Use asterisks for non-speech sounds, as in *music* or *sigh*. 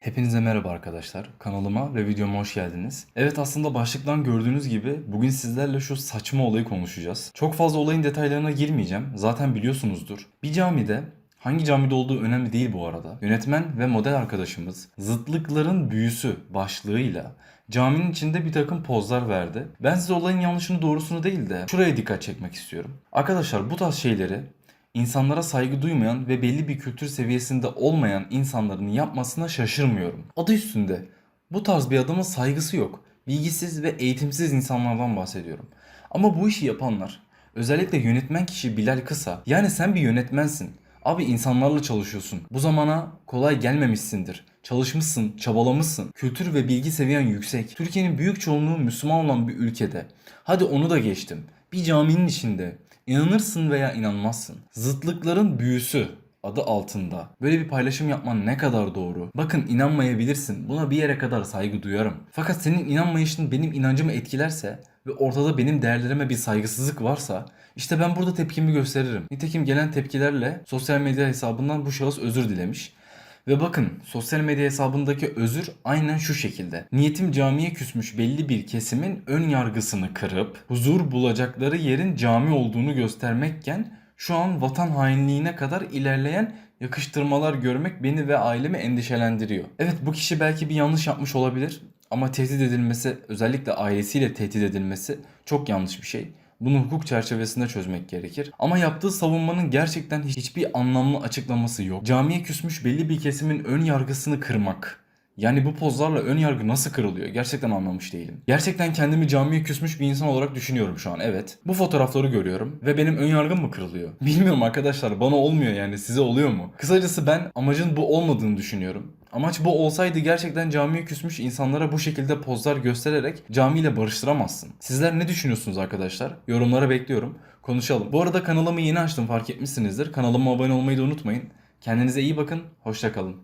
Hepinize merhaba arkadaşlar. Kanalıma ve videoma hoş geldiniz. Evet aslında başlıktan gördüğünüz gibi bugün sizlerle şu saçma olayı konuşacağız. Çok fazla olayın detaylarına girmeyeceğim. Zaten biliyorsunuzdur. Bir camide Hangi camide olduğu önemli değil bu arada. Yönetmen ve model arkadaşımız zıtlıkların büyüsü başlığıyla caminin içinde bir takım pozlar verdi. Ben size olayın yanlışını doğrusunu değil de şuraya dikkat çekmek istiyorum. Arkadaşlar bu tarz şeyleri insanlara saygı duymayan ve belli bir kültür seviyesinde olmayan insanların yapmasına şaşırmıyorum. Adı üstünde. Bu tarz bir adamın saygısı yok. Bilgisiz ve eğitimsiz insanlardan bahsediyorum. Ama bu işi yapanlar, özellikle yönetmen kişi Bilal Kısa, yani sen bir yönetmensin. Abi insanlarla çalışıyorsun. Bu zamana kolay gelmemişsindir. Çalışmışsın, çabalamışsın. Kültür ve bilgi seviyen yüksek. Türkiye'nin büyük çoğunluğu Müslüman olan bir ülkede. Hadi onu da geçtim. Bir caminin içinde. İnanırsın veya inanmazsın. Zıtlıkların büyüsü adı altında. Böyle bir paylaşım yapman ne kadar doğru. Bakın inanmayabilirsin. Buna bir yere kadar saygı duyarım. Fakat senin inanmayışın benim inancımı etkilerse ve ortada benim değerlerime bir saygısızlık varsa işte ben burada tepkimi gösteririm. Nitekim gelen tepkilerle sosyal medya hesabından bu şahıs özür dilemiş. Ve bakın sosyal medya hesabındaki özür aynen şu şekilde. Niyetim camiye küsmüş belli bir kesimin ön yargısını kırıp huzur bulacakları yerin cami olduğunu göstermekken şu an vatan hainliğine kadar ilerleyen yakıştırmalar görmek beni ve ailemi endişelendiriyor. Evet bu kişi belki bir yanlış yapmış olabilir ama tehdit edilmesi özellikle ailesiyle tehdit edilmesi çok yanlış bir şey. Bunu hukuk çerçevesinde çözmek gerekir. Ama yaptığı savunmanın gerçekten hiçbir anlamlı açıklaması yok. Camiye küsmüş belli bir kesimin ön yargısını kırmak. Yani bu pozlarla ön yargı nasıl kırılıyor? Gerçekten anlamış değilim. Gerçekten kendimi camiye küsmüş bir insan olarak düşünüyorum şu an evet. Bu fotoğrafları görüyorum ve benim ön yargım mı kırılıyor? *laughs* Bilmiyorum arkadaşlar bana olmuyor yani size oluyor mu? Kısacası ben amacın bu olmadığını düşünüyorum. Amaç bu olsaydı gerçekten camiye küsmüş insanlara bu şekilde pozlar göstererek camiyle barıştıramazsın. Sizler ne düşünüyorsunuz arkadaşlar? Yorumlara bekliyorum. Konuşalım. Bu arada kanalımı yeni açtım fark etmişsinizdir. Kanalıma abone olmayı da unutmayın. Kendinize iyi bakın. Hoşça kalın.